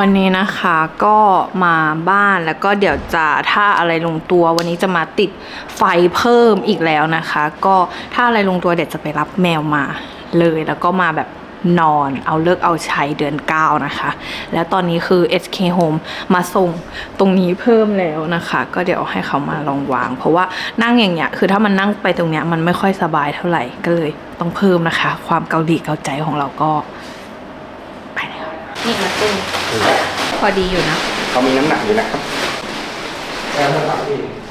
วันนี้นะคะก็มาบ้านแล้วก็เดี๋ยวจะถ้าอะไรลงตัว วันนี้จะมาติดไฟเพิ่มอีกแล้วนะคะ ก็ถ้าอะไรลงตัวเดี๋ยวจะไปรับแมวมาเลยแล้วก็มาแบบนอนเอาเลิกเอาใช้เดือน 9 นะคะ แล้วตอนนี้คือ SK Home มาส่งตรงนี้เพิ่มแล้วนะคะ ก็เดี๋ยวให้เขามาลองวาง เพราะว่านั่งอย่างเงี้ยคือถ้ามันนั่งไปตรงเนี้ยมันไม่ค่อยสบายเท่าไหร่ก็เลยต้องเพิ่มนะคะ ความเกาหลีเกาใจของเราก็ นี่มาตุ้มพอดีอยู่นะ เขามีน้ำหนักอยู่นะครับ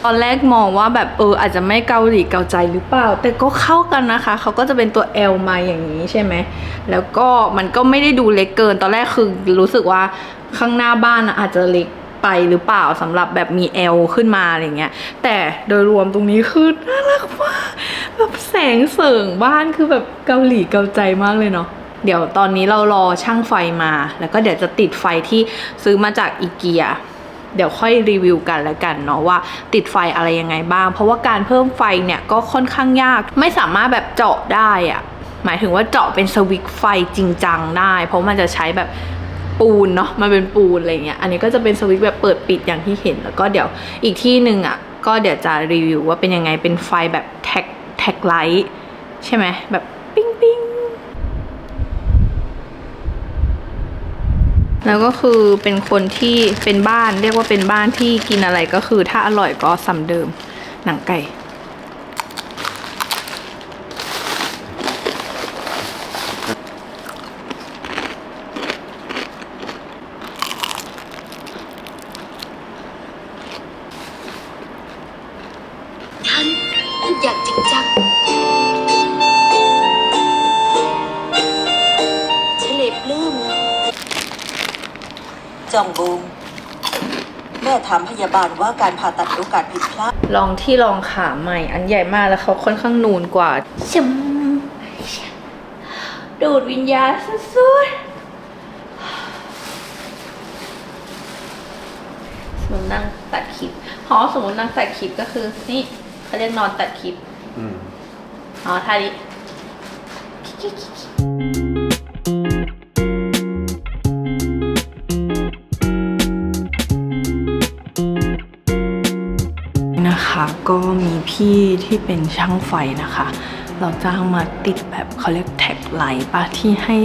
ตอนแรกมองว่าแบบเอออาจจะไม่เกาหลีเกาใจหรือเปล่า แต่ก็เข้ากันนะคะ เขาก็จะเป็นตัว L มาอย่างนี้ใช่ไหม แล้วก็มันก็ไม่ได้ดูเล็กเกิน ตอนแรกคือรู้สึกว่าข้างหน้าบ้านอะอาจจะเล็กไปหรือเปล่าสำหรับแบบมี L ขึ้นมาอะไรเงี้ย แต่โดยรวมตรงนี้คือน่ารักมากแบบแสงเสริงบ้านคือแบบเกาหลีเกาใจมากเลยเนาะ เดี๋ยวตอนนี้เรารอช่างไฟมา แล้วก็เดี๋ยวจะติดไฟที่ซื้อมาจากอีเกียเดี๋ยวค่อยรีวิวกันแล้วกันเนาะว่าติดไฟอะไรยังไงบ้าง เพราะว่าการเพิ่มไฟเนี่ยก็ค่อนข้างยาก ไม่สามารถแบบเจาะได้อะหมายถึงว่าเจาะเป็นสวิตช์ไฟจริงจังได้ เพราะมันจะใช้แบบปูนเนาะมันเป็นปูนอะไรเงี้ยอันนี้ก็จะเป็นสวิตช์แบบเปิดปิดอย่างที่เห็น แล้วก็เดี๋ยวอีกที่หนึ่งอะ่ะก็เดี๋ยวจะรีวิวว่าเป็นยังไงเป็นไฟแบบแท็กแท็กไลท์ใช่ไหมแบบปิ้งปิ้ง แล้วก็คือเป็นคนที่เป็นบ้านเรียกว่าเป็นบ้านที่กินอะไรก็คือถ้าอร่อยก็ซ้ำเดิมหนังไก่ บาลว่าการผ่าตัดโอกาสผิดพลาดลองที่ลองขาใหม่ อันใหญ่มากแล้วเขาค่อนข้างนูนกว่าชิมดูดวิญญาณสุดๆสมมตินั่งตัดคลิปเพราะสมมตินั่งตัดคลิปก็คือ นี่เขาเรียกนอนตัดคลิป อืมอ๋อท่านี้ ที่เป็นช่างไฟนะคะ เราจ้างมาติดแบบเขาเรียกแท็กไลท์ปะที่ให้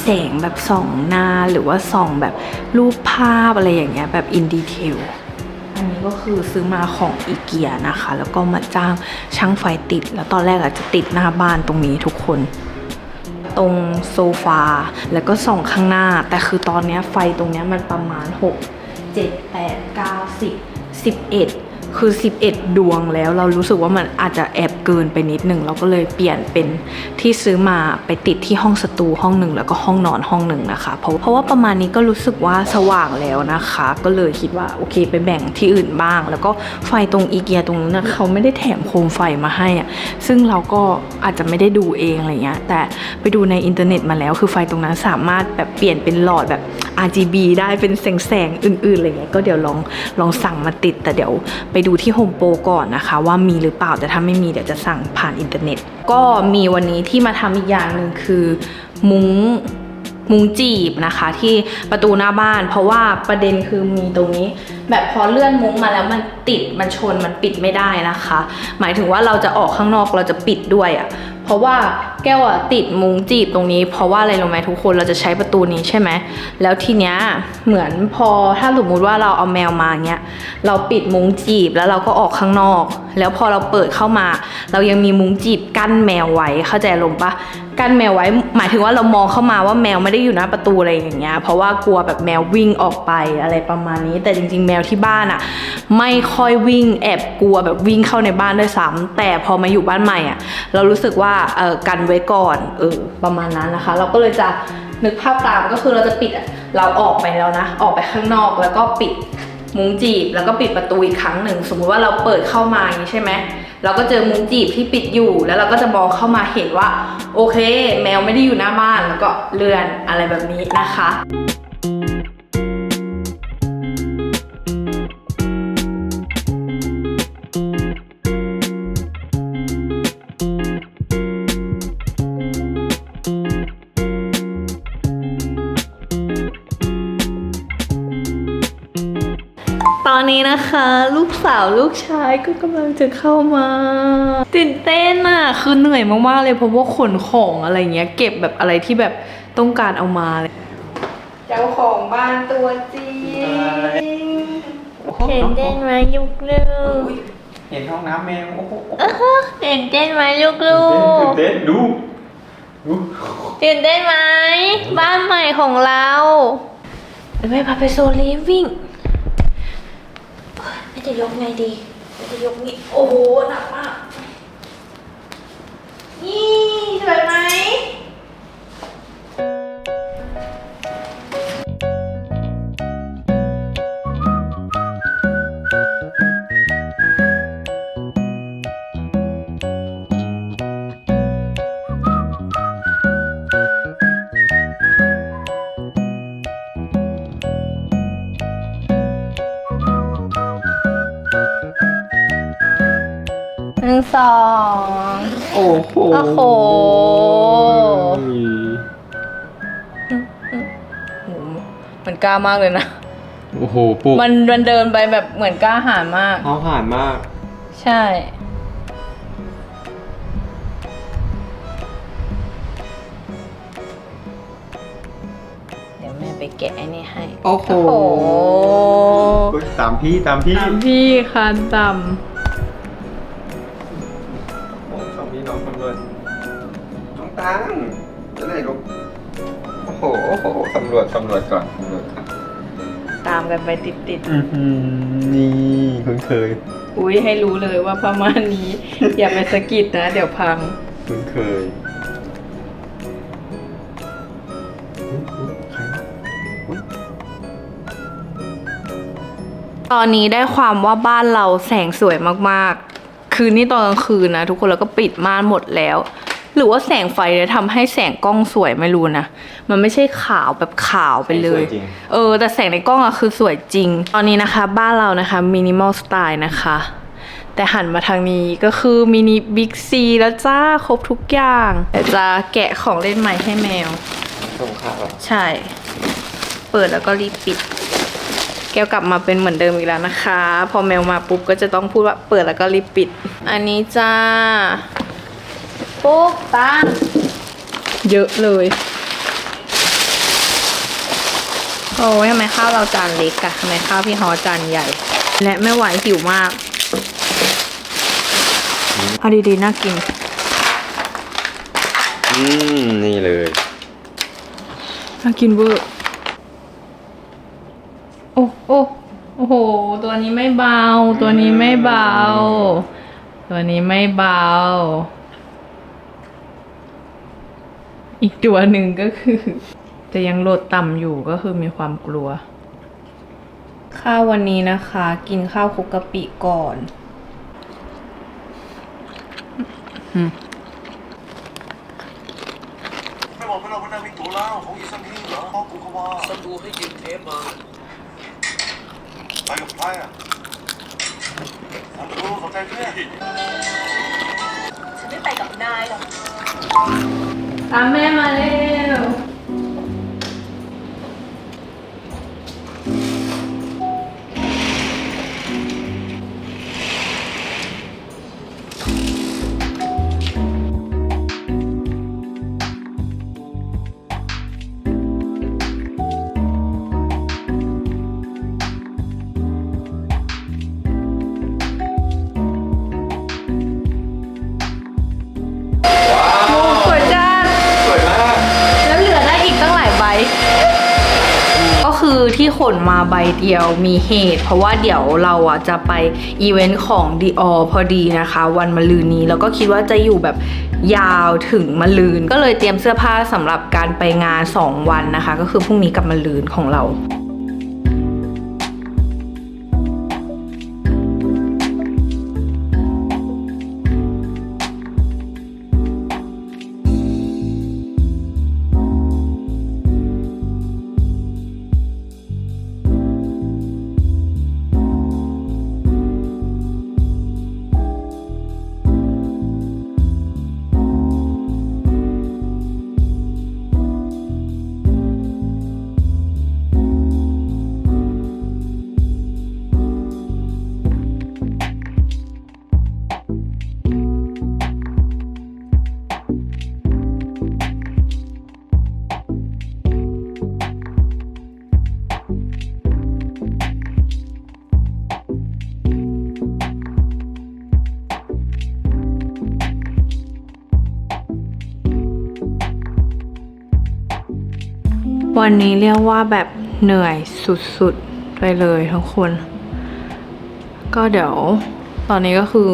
แสงแบบส่องหน้าหรือว่าส่องแบบรูปภาพอะไรอย่างเงี้ยแบบอินดีเทลอันนี้ก็คือซื้อมาของอีเกียนะคะ แล้วก็มาจ้างช่างไฟติด แล้วตอนแรกอาจจะติดหน้าบ้านตรงนี้ทุกคน ตรงโซฟาแล้วก็ส่องข้างหน้า แต่คือตอนนี้ไฟตรงนี้มันประมาณ 6 7 8 9 10 11 คือ 11 ดวงแล้วเรารู้สึกว่ามันอาจจะแอบเกินไปนิดหนึ่งเราก็เลยเปลี่ยนเป็นที่ซื้อมาไปติดที่ห้องสตูห้องหนึ่งแล้วก็ห้องนอนห้องหนึ่งนะคะ เพราะเพราะว่าประมาณนี้ก็รู้สึกว่าสว่างแล้วนะคะ ก็เลยคิดว่าโอเคไปแบ่งที่อื่นบ้าง แล้วก็ไฟตรงอีเกียตรงนั้นนะเขาไม่ได้แถมโคมไฟมาให้อะซึ่งเราก็อาจจะไม่ได้ดูเองอะไรเงี้ยแต่ไปดูในอินเทอร์เน็ตมาแล้วคือไฟตรงนั้นสามารถแบบเปลี่ยนเป็นหลอดแบบ RGB ได้เป็นแสงแสงอื่นๆอะไรเงี้ยก็เดี๋ยวลองลองสั่งมาติด แต่เดี๋ยวไปดูที่ Home Pro ก่อนนะคะ ว่ามีหรือเปล่าแต่ถ้าไม่มีเดี๋ยวจะสั่งผ่านอินเทอร์เน็ต ก็มีวันนี้ที่มาทำอีกอย่างหนึ่งคือ มุ้งมุ้งจีบนะคะ ที่ประตูหน้าบ้าน เพราะว่าประเด็นคือมีตรงนี้ แบบพอเลื่อนมุ้งมาแล้วมันติดมันชนมันปิดไม่ได้นะคะ หมายถึงว่าเราจะออกข้างนอกเราจะปิดด้วยอะ่ะเพราะว่าแก้วอะติดมุ้งจีบตรงนี้ เพราะว่าอะไรรู้ไหมทุกคนเราจะใช้ประตูนี้ใช่ไหมแล้วทีเนี้ยเหมือนพอถ้าสมมติว่าเราเอาแมวมาเงี้ยเราปิดมุ้งจีบแล้วเราก็ออกข้างนอก แล้วพอเราเปิดเข้ามา เรายังมีมุ้งจีบกั้นแมวไว้เข้าใจลมปะกั้นแมวไว้หมายถึงว่าเรามองเข้ามาว่าแมวไม่ได้อยู่หน้าประตูอะไรอย่างเงี้ยเพราะว่ากลัวแบบแมววิ่งออกไปอะไรประมาณนี้ แต่จริง ๆ แมวที่บ้านอะไม่ค่อยวิ่งแอบกลัวแบบวิ่งเข้าในบ้านด้วยซ้ำแต่พอมาอยู่บ้านใหม่อะเรารู้สึกว่าเออกันไว้ก่อนเออประมาณนั้นนะคะ เราก็เลยจะนึกภาพตามก็คือเราจะปิดเราออกไปแล้วนะ ออกไปข้างนอกแล้วก็ปิดมุ้งจีบแล้วก็ปิดประตูอีกครั้งหนึ่ง สมมุติว่าเราเปิดเข้ามาอย่างนี้ใช่ไหมเราก็เจอมุ้งจีบที่ปิดอยู่ แล้วเราก็จะมองเข้ามาเห็นว่า โอเค แมวไม่ได้อยู่หน้าบ้านแล้วก็เลื่อนอะไรแบบนี้นะคะ ตอนนี้นะคะ ลูกสาวลูกชายก็กำลังจะเข้ามาตื่นเต้นอะคือเหนื่อยมากๆเลยเพราะว่าขนของอะไรเงี้ย เก็บแบบอะไรที่แบบต้องการเอามาเลยเจ้าของบ้านตัวจริงเห็นเต้นไหมลูกลูกเห็นห้องน้ำแมวโอ้โหเห็นเต้นไหมลูกลูตื่นกเต้นดูดูตื่นเต้นไหมบ้านใหม่ของเราเดี๋ยวแม่พาไปโซนลิฟวิ่งไม่ จะยกไงดีจะยกนี่ โอ้โห หนักมาก นี่ สวยไหม สองโอ้โหโอ้โหมันกล้ามากเลยนะ โอ้โหปุ๊บมันมันเดินไปแบบเหมือนกล้าหาญมาก เขาผ่านมาก ใช่ เดี๋ยวแม่ไปแกะไอ้นี่ให้ โอ้โหโอ้โหตามพี่ตามพี่ ตามพี่คันต่โก่อนตำรวจก่อนำตามกันไปติดติดอือหือนี่คุ้นเคยๆ อุ้ยให้รู้เลยว่าประมาณนี้ อย่าไปสะกิดนะ เดี๋ยวพัง คุ้นเคยอุ๊ยอุ๊ยใครวะอุ๊ยตอนนี้ได้ความว่าบ้านเราแสงสวยมากๆ คืนนี้ตอนกลางคืนนะทุกคนแล้วก็ปิดม่านหมดแล้ว หรือว่าแสงไฟเนี่ยทำให้แสงกล้องสวยไม่รู้นะ มันไม่ใช่ขาวแบบขาวไปเลยสวจริงเออ แต่แสงในกล้องอะคือสวยจริง ตอนนี้นะคะ บ้านเรานะคะมินิมอลสไตล์นะคะ แต่หันมาทางนี้ก็คือมินิบิ๊กซีแล้วจ้าครบทุกอย่างแต่จะแกะของเล่นใหม่ให้แมวส่งข่าวอะใช่ เปิดแล้วก็รีบปิด แก้วกลับมาเป็นเหมือนเดิมอีกแล้วนะคะ พอแมวมาปุ๊บก็จะต้องพูดว่าเปิดแล้วก็รีบปิด อันนี้จ้า ปุ๊บตังเยอะเลย โอ้ยทำไมข้าวเราจานเล็กอะทำไมข้าวพี่ฮอจานใหญ่ และไม่ไหวหิวมากเอาดีๆน่ากิน อืม นี่เลยน่ากินเวอร์โอ้โอ้โอ้โห ตัวนี้ไม่เบา ตัวนี้ไม่เบา ตัวนี้ไม่เบา อีกตัวหนึ่งก็คือ จะยังโหลดต่ำอยู่ก็คือมีความกลัว ข้าววันนี้นะคะ กินข้าวคลุกกะปิก่อนไม่บอกให้เราไปนั่งวิกตัวเล่าของอีสันนี่เหรอพ่อกูเขาว่าฉันดูให้ยืมเทปมาไปกับใครอะฉันรู้เข้าใจเพื่อนฉันไม่ไปกับนายหรอก ตา ที่ขนมาใบเดียวมีเหตุ เพราะว่าเดี๋ยวเราอะจะไปอีเวนต์ของ d ีอพอดีนะคะ วันมะรืนนี้ แล้วก็คิดว่าจะอยู่แบบยาวถึงมะรืน ก็เลยเตรียมเสื้อผ้าสำหรับการไปงาน 2 วันนะคะ ก็คือพรุ่งนี้กับมะรืนของเรา วันนี้เรียกว่าแบบเหนื่อยสุดๆ ไปเลยทุกคน ก็เดี๋ยวตอนนี้ก็คือ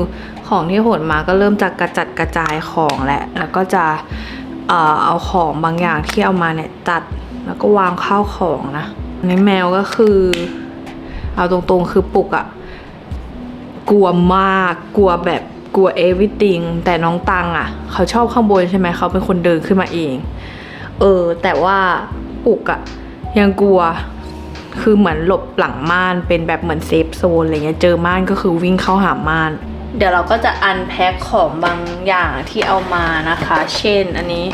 ของที่ขนมาก็เริ่มจากกระจัดกระจายของแหละ แล้วก็จะเอ่อเอาของบางอย่างที่เอามาเนี่ยจัดแล้วก็วางข้าวของนะในแมวก็คือ เอาตรงๆคือปุกอะกลัวมากกลัวแบบกลัวเอวิติงแต่น้องตังอะเขาชอบข้างบนใช่ไหมเขาเป็นคนเดินขึ้นมาเอง เออ แต่ว่า ปุกอะยังกลัว คือเหมือนหลบหลังม่านเป็นแบบเหมือนเซฟโซนอะไรเงี้ยเจอม่านก็คือวิ่งเข้าหาม่านเดี๋ยวเราก็จะอันแพ็คของบางอย่างที่เอามานะคะ เช่นอันนี้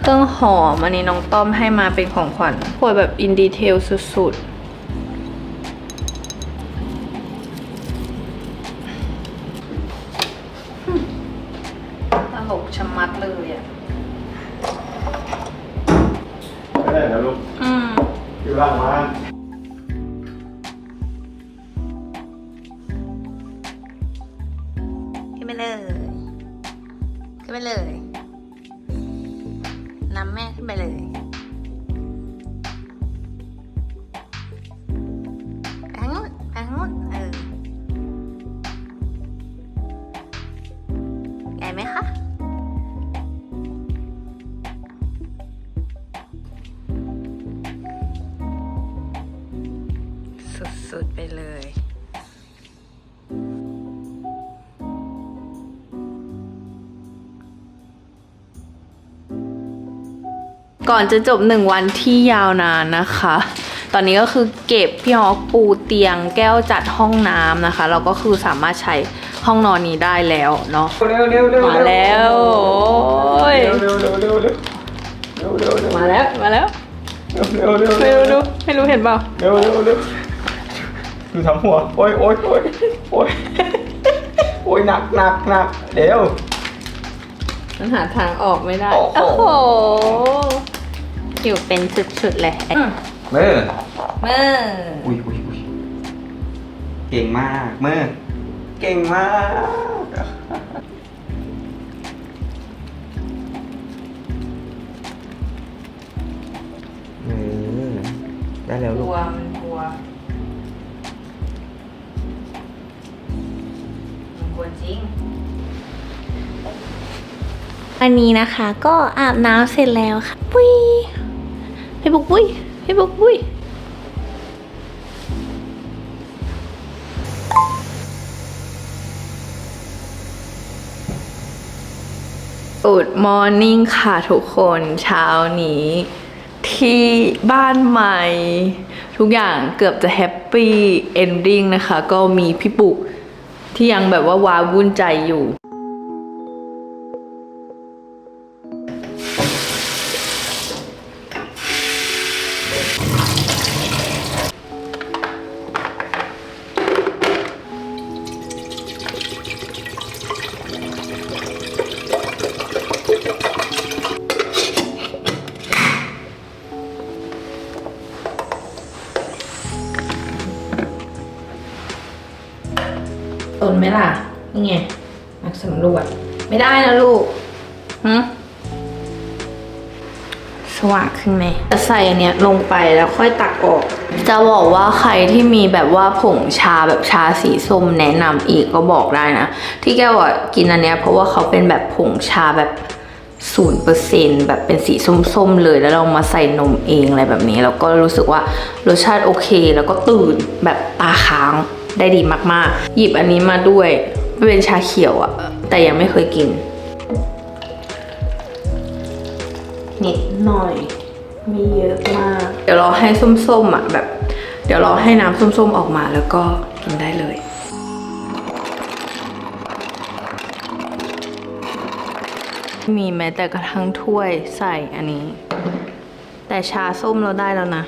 เครื่องหอมอันนี้น้องต้อมให้มาเป็นของขวัญป่วยแบบอินดีเทลสุดๆ สุดๆไปเลยก่อนจะจบหนึ่งวันที่ยาวนานนะคะ ตอนนี้ก็คือเก็บพี่ฮอกปูเตียงแก้วจัดห้องน้ำนะคะ เราก็คือสามารถใช้ห้องนอนนี้ได้แล้วเนาะเร็วเร็วเร็วมาแล้วโอ้ยเร็วเร็วเร็วเร็วเร็วเร็วเร็วมาแล้ว มาแล้วเร็วเร็วเร็วไม่รู้ดูไม่รู้เห็นเปล่า ดูทำหัว โอ้ยโอ้ยโอ้ยโอ้ยโอ้ยหนักหนักหนักเร็วมันหาทางออกไม่ได้ โอ้โห โอ้โหอยู่เป็นสุดๆเลยเมื่อเมื่ออุ้ยอุ้ยอุ้ยเก่งมากเมื่อเก่งมาก เออได้แล้วกลูลักวมันกลัวมัน จริงอันนี้นะคะก็อาบน้ำเสร็จแล้วค่ะ ปุ้ยพี่บุกปุ้ยพี่บุกปุ้ย Good morning ค่ะทุกคนเช้านี้ ที่บ้านใหม่ ทุกอย่างเกือบจะแฮปปี้เอนดิ้งนะคะ ก็มีพี่ปุก ที่ยังแบบว่าว้าวุ่นใจอยู่ ไหมล่ะนี่ไงนักสำรวจ ไม่ได้นะลูกหืสว่างขึ้นไหมจะใส่อันเนี้ยลงไปแล้วค่อยตักออก จะบอกว่าใครที่มีแบบว่าผงชาแบบชาสีส้มแนะนำอีกก็บอกได้นะ ที่แก้วอะกินอันเนี้ยเพราะว่าเขาเป็นแบบผงชาแบบศูนย์เปอร์เซ็นแบบเป็นสีส้มๆเลยแล้วเรามาใส่นมเองอะไรแบบนี้ แล้วก็รู้สึกว่ารสชาติโอเค แล้วก็ตื่นแบบตาค้าง ได้ดีมากๆ หยิบอันนี้มาด้วยเป็นชาเขียวอะแต่ยังไม่เคยกิน นิดหน่อยไม่เยอะมาก เดี๋ยวรอให้ส้มๆอะแบบ เดี๋ยวรอให้น้ำส้มๆออกมาแล้วก็กินได้เลยมีแม้แต่กระทั่งถ้วยใส่อันนี้ แต่ชาส้มเราได้แล้วนะ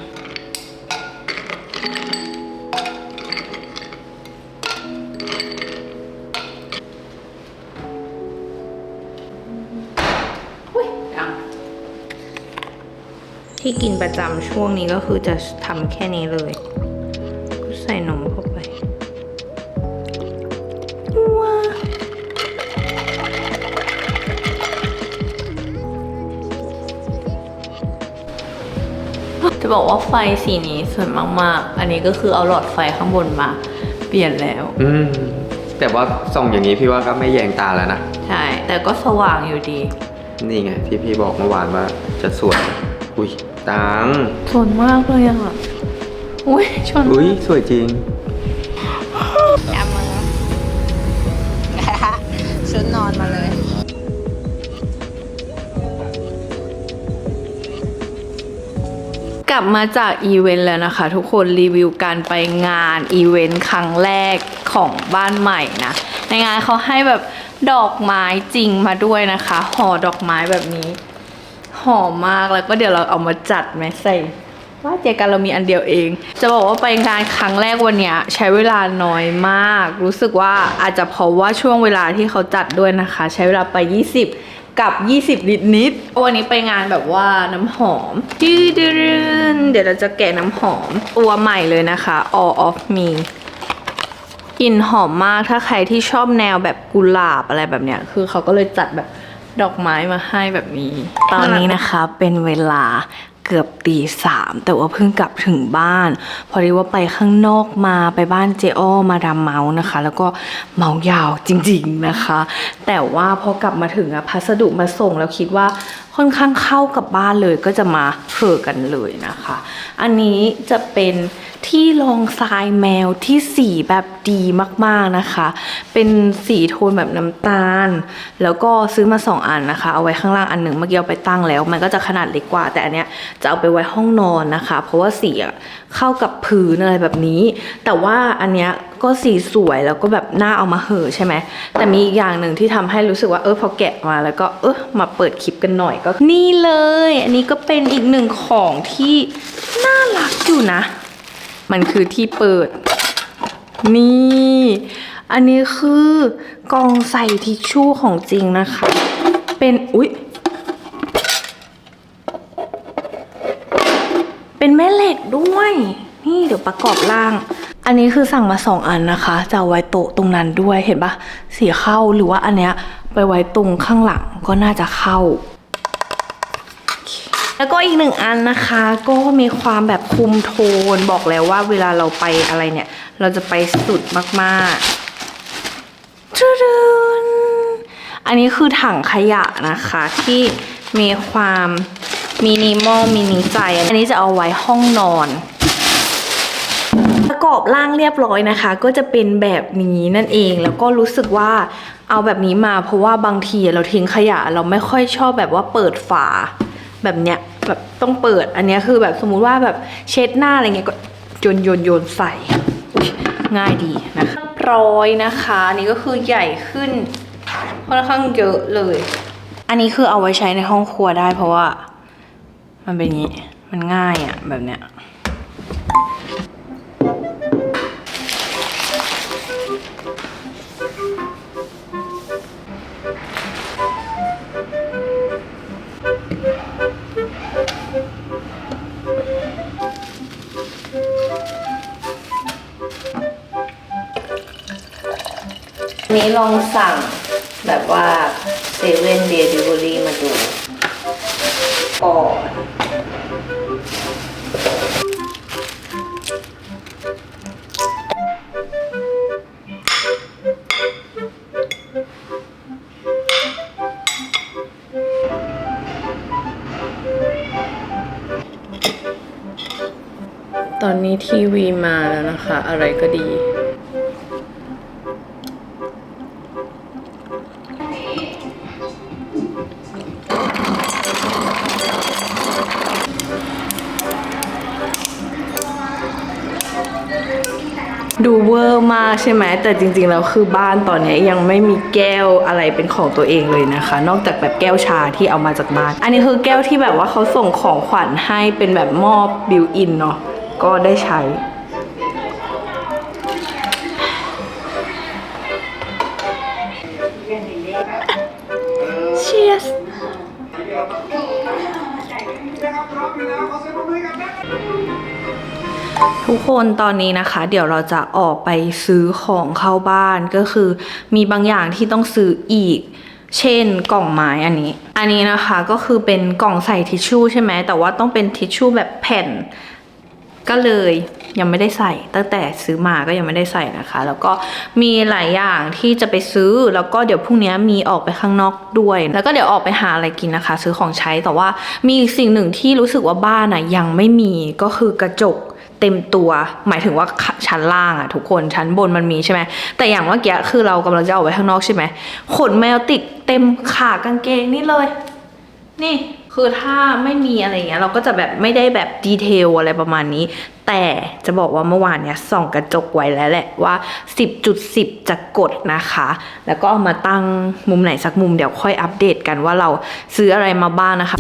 ที่กินประจำช่วงนี้ก็คือจะทำแค่นี้เลย ใส่นมเข้าไปว้าจะบอกว่าไฟสีนี้สวยมากๆ อันนี้ก็คือเอาหลอดไฟข้างบนมา เปลี่ยนแล้ว อืม แต่ว่าส่องอย่างนี้พี่ว่าก็ไม่แยงตาแล้วนะ ใช่ แต่ก็สว่างอยู่ดี นี่ไงที่พี่บอกเมื่อวานว่าจะสวย อุ้ย ตังสวยมากเลยอะอุ้ยชนอุ้ยสวยจริงจับมือชุดนอนมาเลยกลับมาจากอีเวนต์แล้วนะคะ ทุกคนรีวิวการไปงานอีเวนต์ครั้งแรกของบ้านใหม่นะ ในงานเขาให้แบบดอกไม้จริงมาด้วยนะคะห่อดอกไม้แบบนี้ หอมมากแล้วก็เดี๋ยวเราเอามาจัดไหมใส่ว่าเจกันเรามีอันเดียวเอง จะบอกว่าไปงานครั้งแรกวันเนี้ยใช้เวลาน้อยมาก รู้สึกว่าอาจจะเพราะว่าช่วงเวลาที่เขาจัดด้วยนะคะ ใช้เวลาไป 20 กับ 20 นิดนิดวันนี้ไปงานแบบว่าน้ำหอมดื้อดื้นเดี๋ยวเราจะแกะน้ำหอม ตัวใหม่เลยนะคะ All of Me กลิ่นหอมมากถ้าใครที่ชอบแนวแบบกุหลาบอะไรแบบเนี้ยคือเขาก็เลยจัดแบบ ดอกไม้มาให้แบบนี้ ตอนนี้นะคะเป็นเวลาเกือบตีสามแต่ว่าเพิ่งกลับถึงบ้าน พอดีว่าไปข้างนอกมาไปบ้านเจอ้อมาดามเมาส์นะคะ แล้วก็เมาส์ยาวจริงๆนะคะ แต่ว่าพอกลับมาถึงอะพัสดุมาส่งแล้วคิดว่า ค่อนข้างเข้ากับบ้านเลยก็จะมาเฟอกันเลยนะคะ อันนี้จะเป็นที่รองทรายแมวที่สีแบบดีมากๆนะคะ เป็นสีโทนแบบน้ำตาล แล้วก็ซื้อมาสองอันนะคะ เอาไว้ข้างล่างอันหนึ่งเมื่อกี้เอาไปตั้งแล้ว มันก็จะขนาดเล็กกว่า แต่อันเนี้ยจะเอาไปไว้ห้องนอนนะคะ เพราะว่าสีอะ เข้ากับพื้นอะไรแบบนี้ แต่ว่าอันเนี้ยก็สีสวยแล้วก็แบบน่าเอามาเห่อใช่ไหม แต่มีอีกอย่างหนึ่งที่ทำให้รู้สึกว่าเออพอแกะมาแล้วก็เออมาเปิดคลิปกันหน่อยก็ นี่เลย อันนี้ก็เป็นอีกหนึ่งของที่น่ารักอยู่นะ มันคือที่เปิด นี่ อันนี้คือกองใส่ทิชชู่ของจริงนะคะ เป็น อุ๊ย เป็นแม่เหล็ก ด้วย นี่เดี๋ยวประกอบร่าง อันนี้คือสั่งมาสองอันนะคะ จะเอาไว้โต๊ะตรงนั้นด้วยเห็นปะสีเข้าหรือว่าอันเนี้ยไปไว้ตรงข้างหลังก็น่าจะเข้า แล้วก็อีกหนึ่งอันนะคะ ก็มีความแบบคุมโทนบอกแล้วว่าเวลาเราไปอะไรเนี่ย เราจะไปสุดมากๆตรึนอันนี้คือถังขยะนะคะที่มีความ มินิมอลมินิใจ อันนี้จะเอาไว้ห้องนอน ประกอบร่างเรียบร้อยนะคะ ก็จะเป็นแบบนี้นั่นเองแล้วก็รู้สึกว่าเอาแบบนี้มาเพราะว่าบางทีเราทิ้งขยะเราไม่ค่อยชอบแบบว่าเปิดฝา แบบเนี้ยแบบต้องเปิดอันนี้คือแบบสมมุติว่าแบบเช็ดหน้าอะไรเงี้ยก็โยนโยนโยนใส่ง่ายดีนะคะร้อยนะคะนี่ก็คือใหญ่ขึ้นค่อนข้างเยอะเลย อันนี้คือเอาไว้ใช้ในห้องครัวได้เพราะว่า มันเป็นอย่างนี้ มันง่ายอะ่ะ แบบเนี้ยนี้ลองสั่งแบบว่าเซเว่นเดลิเวอรี่มาดูก่อน ตอนนี้ทีวีมาแล้วนะคะ อะไรก็ดี ดูเวอร์มากใช่ไหมแต่จริงๆแล้วคือบ้านตอนนี้ยังไม่มีแก้วอะไรเป็นของตัวเองเลยนะคะ นอกจากแบบแก้วชาที่เอามาจากบ้าน อันนี้คือแก้วที่แบบว่าเขาส่งของขวัญให้เป็นแบบมอบบิวอินเนาะ ก็ได้ใช้ Cheers ทุกคนตอนนี้นะคะ เดี๋ยวเราจะออกไปซื้อของเข้าบ้านก็คือ มีบางอย่างที่ต้องซื้ออีก เช่นกล่องไม้อันนี้ อันนี้นะคะก็คือเป็นกล่องใส่ทิชชู่ใช่ไหมแต่ว่าต้องเป็นทิชชู่แบบแผ่น ก็เลยยังไม่ได้ใส่ ตั้งแต่ซื้อมาก็ยังไม่ได้ใส่นะคะ แล้วก็มีหลายอย่างที่จะไปซื้อแล้วก็เดี๋ยวพรุ่งนี้มีออกไปข้างนอกด้วย แล้วก็เดี๋ยวออกไปหาอะไรกินนะคะ ซื้อของใช้แต่ว่ามีอีกสิ่งหนึ่งที่รู้สึกว่าบ้านอะยังไม่มีก็คือกระจกเต็มตัว หมายถึงว่าชั้นล่างอะทุกคนชั้นบนมันมีใช่ไหมแต่อย่างเมื่อกี้คือเรากำลังจะออกไปข้างนอกใช่ไหมขนแมวติดเต็มขากางเกงนี่เลย นี่ คือถ้าไม่มีอะไรเงี้ยเราก็จะแบบไม่ได้แบบดีเทลอะไรประมาณนี้ แต่จะบอกว่าเมื่อวานเนี้ยส่องกระจกไว้แล้วแหละว่า 10.10 จะกดนะคะ แล้วก็เอามาตั้งมุมไหนสักมุมเดี๋ยวค่อยอัปเดตกันว่าเราซื้ออะไรมาบ้างนะคะ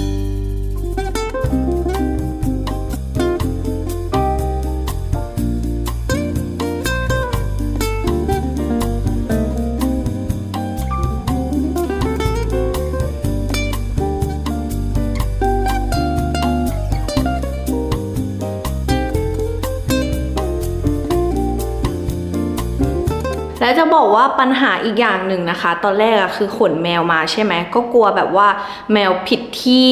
แล้วจะบอกว่าปัญหาอีกอย่างหนึ่งนะคะ ตอนแรกอะคือขนแมวมาใช่ไหมก็กลัวแบบว่าแมวผิดที่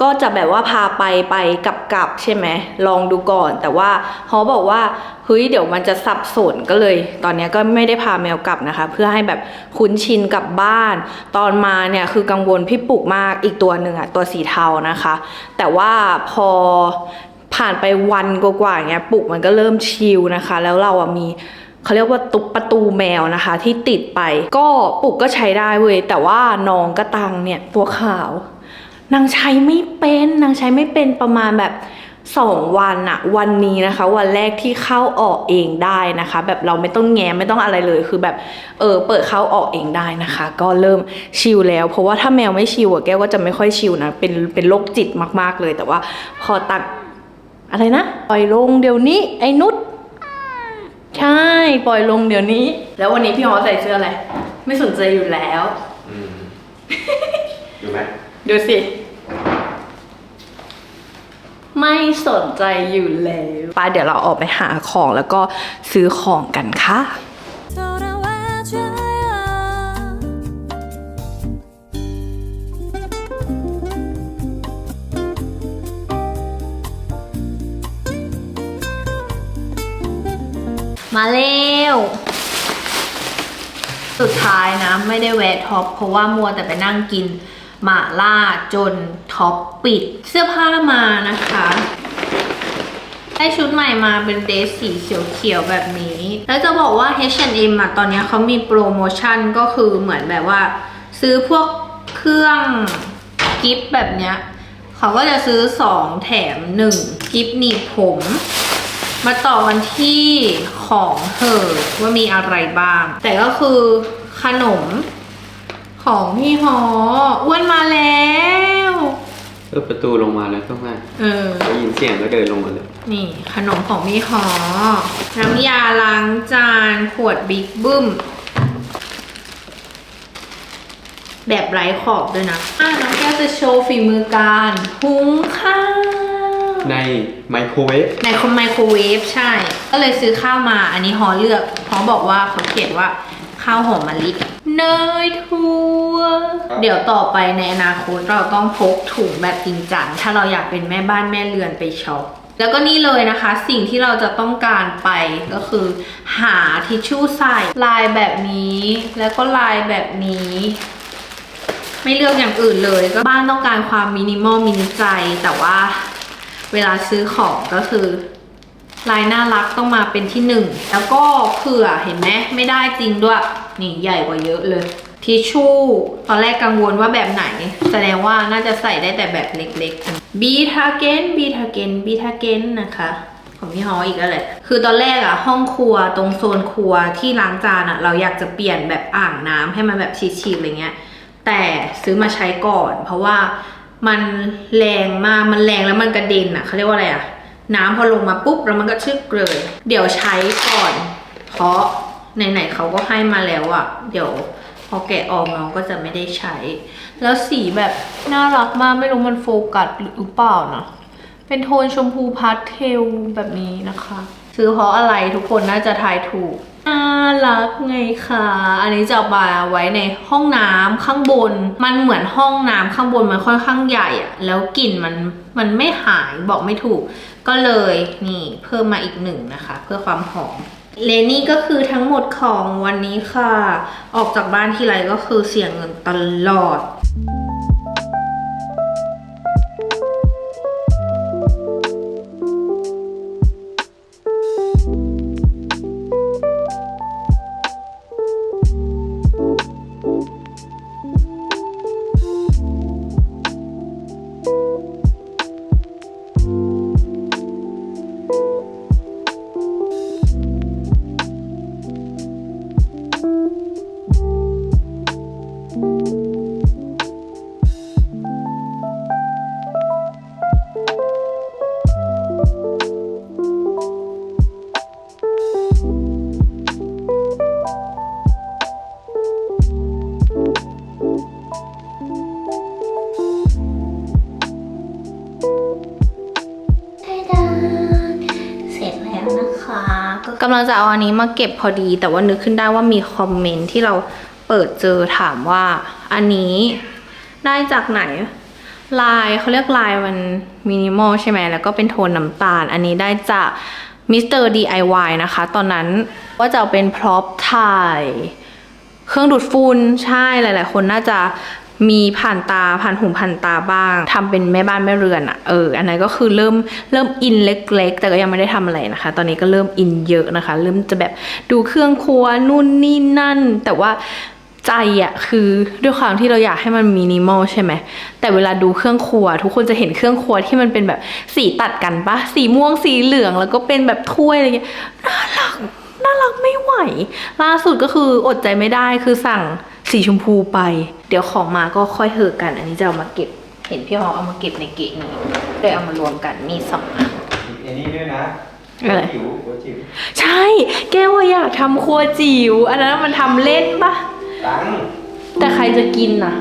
ก็จะแบบว่าพาไปไปกลับกลับใช่ไหมลองดูก่อน แต่ว่าเขาบอกว่าเฮ้ยเดี๋ยวมันจะสับสนก็เลย ตอนนี้ก็ไม่ได้พาแมวกลับนะคะ เพื่อให้แบบคุ้นชินกับบ้าน ตอนมาเนี่ยคือกังวลพี่ปุกมากอีกตัวหนึ่งอะตัวสีเทานะคะ แต่ว่าพอผ่านไปวันกว่าๆเงี้ยปุกมันก็เริ่มชิลนะคะ แล้วเราอะมี เขาเรียกว่าตุ๊กประตูแมวนะคะ ที่ติดไป ก็ปุกก็ใช้ได้เว้ยแต่ว่าน้องกระตังเนี่ยตัวขาวนางใช้ไม่เป็นนางใช้ไม่เป็นประมาณแบบสองวันอะวันนี้นะคะ วันแรกที่เข้าออกเองได้นะคะ แบบเราไม่ต้องแง้ไม่ต้องอะไรเลยคือแบบเออเปิดเข้าออกเองได้นะคะ ก็เริ่มชิลแล้ว เพราะว่าถ้าแมวไม่ชิลอะแก้วก็จะไม่ค่อยชิลนะเป็นเป็นโรคจิตมากๆเลย แต่ว่าพอตักอะไรนะปล่อยลงเดี๋ยวนี้ไอ้นุช ใช่ปล่อยลงเดี๋ยวนี้ แล้ววันนี้พี่ฮอใส่เสื้ออะไร ไม่สนใจอยู่แล้ว อืมอยู่ไหมดูสิ ไม่สนใจอยู่แล้วป้าเดี๋ยวเราออกไปหาของแล้วก็ซื้อของกันค่ะ มาเร็ว สุดท้ายนะ ไม่ได้แวะท็อปเพราะว่ามัวแต่ไปนั่งกินหม่าล่าจนท็อปปิดเสื้อผ้ามานะคะ ได้ชุดใหม่มาเป็นเดรสสีเขียวๆแบบนี้ แล้วจะบอกว่า H&M อะตอนนี้เขามีโปรโมชั่นก็คือเหมือนแบบว่า ซื้อพวกเครื่องกิฟต์แบบเนี้ยเขาก็จะซื้อ 2 แถม 1 กิฟต์หนีบผม มาต่อกันที่ของเธอว่ามีอะไรบ้าง แต่ก็คือขนม ของพี่หออ้วนมาแล้วเออประตูลงมาแล้วก็มาเออ ได้ยินเสียงก็เดินลงมาเลย นี่ขนมของพี่หอ น้ำยาล้างจานขวดบิ๊กบึ้ม แบบไร้ขอบด้วยนะอะน้องแก้วจะโชว์ฝีมือการหุงข้าว ในไมโครเวฟในคอมไมโครเวฟใช่ ก็เลยซื้อข้าวมา อันนี้ฮอเลือกฮอบอกว่าเขาเขียนว่าข้าวหอมมะลิเนยถั่วเดี๋ยวต่อไปในอนาคตเราต้องพกถุงแบบจริงจังถ้าเราอยากเป็นแม่บ้านแม่เรือนไปช็อปแล้วก็นี่เลยนะคะ สิ่งที่เราจะต้องการไปก็คือ หาทิชชู่ใส่ลายแบบนี้ แล้วก็ลายแบบนี้ ไม่เลือกอย่างอื่นเลย ก็บ้านต้องการความมินิมอลมินิใจแต่ว่า เวลาซื้อของก็คือลายน่ารักต้องมาเป็นที่หนึ่งแล้วก็เผื่อเห็นไหมไม่ได้จริงด้วย นี่ใหญ่กว่าเยอะเลย ทิชชู่ ตอนแรกกังวลว่าแบบไหน แสดงว่าน่าจะใส่ได้แต่แบบเล็กๆบีทาเกนบีทาเกนบีทาเกนนะคะของพี่ฮออีกแล้วแหละ คือตอนแรกอะห้องครัวตรงโซนครัวที่ล้างจานอะเราอยากจะเปลี่ยนแบบอ่างน้ำให้มันแบบฉีดๆอะไรเงี้ย แต่ซื้อมาใช้ก่อน เพราะว่า มันแรงมาก มันแรงแล้วมันกระเด็นอะเขาเรียกว่าอะไรอะน้ำพอลงมาปุ๊บแล้วมันก็ชึกเลย เดี๋ยวใช้ก่อน เพราะไหนๆเขาก็ให้มาแล้วอะเดี๋ยวพอแกะออกน้องก็จะไม่ได้ใช้ แล้วสีแบบน่ารักมากไม่รู้มันโฟกัสหรือเปล่านะเป็นโทนชมพูพาสเทลแบบนี้นะคะ ซื้อเพราะอะไรทุกคนน่าจะทายถูก น่ารักไงคะอันนี้จะเอามาไว้ในห้องน้ำข้างบน มันเหมือนห้องน้ำข้างบนมันค่อนข้างใหญ่อะแล้วกลิ่นมันมันไม่หายบอกไม่ถูก ก็เลยนี่เพิ่มมาอีกหนึ่งนะคะ เพื่อความหอมเลนี่ก็คือทั้งหมดของวันนี้ค่ะ ออกจากบ้านทีไรก็คือเสียงเงินตลอดำลังจะเอาอันนี้มาเก็บพอดี แต่ว่านึกขึ้นได้ว่ามีคอมเมนต์ที่เราเปิดเจอถามว่า อันนี้ได้จากไหนลายเขาเรียกลายมันมินิมอลใช่ไหมแล้วก็เป็นโทนน้ำตาล อันนี้ได้จากมิสเตอร์ DIY นะคะ ตอนนั้นว่าจะเอาเป็นพร็อพถ่าย เครื่องดูดฝุ่นใช่หลาย ๆ คนน่าจะ มีผ่านตาผ่านหูผ่านตาบ้างทำเป็นแม่บ้านแม่เรือนอะ่ะเอออันนั้นก็คือเริ่มเริ่มอินเล็ก ๆ แต่ก็ยังไม่ได้ทำอะไรนะคะ ตอนนี้ก็เริ่มอินเยอะนะคะ เริ่มจะแบบดูเครื่องครัวนู่นนี่นั่น แต่ว่าใจอะคือด้วยความที่เราอยากให้มันมินิมอลใช่ไหมแต่เวลาดูเครื่องครัว ทุกคนจะเห็นเครื่องครัวที่มันเป็นแบบสีตัดกันปะสีม่วงสีเหลืองแล้วก็เป็นแบบถ้วยอะไรเงี้ยน่ารักน่ารักไม่ไหว ล่าสุดก็คืออดใจไม่ได้คือสั่ง สีชมพูไป เดี๋ยวของมาก็ค่อยเหอะกัน อันนี้จะเอามาเก็บ เห็นพี่ฮอเอามาเก็บในเกะนี้เลยเอามารวมกันมีสองอันอันนี้ด้วยนะอะไรจิ๋วหัวจิ๋วใช่ แก้วว่าอยากทำครัวจิ๋วอันนั้นมันทำเล่นปะตังแต่ใครจะกินน่ะ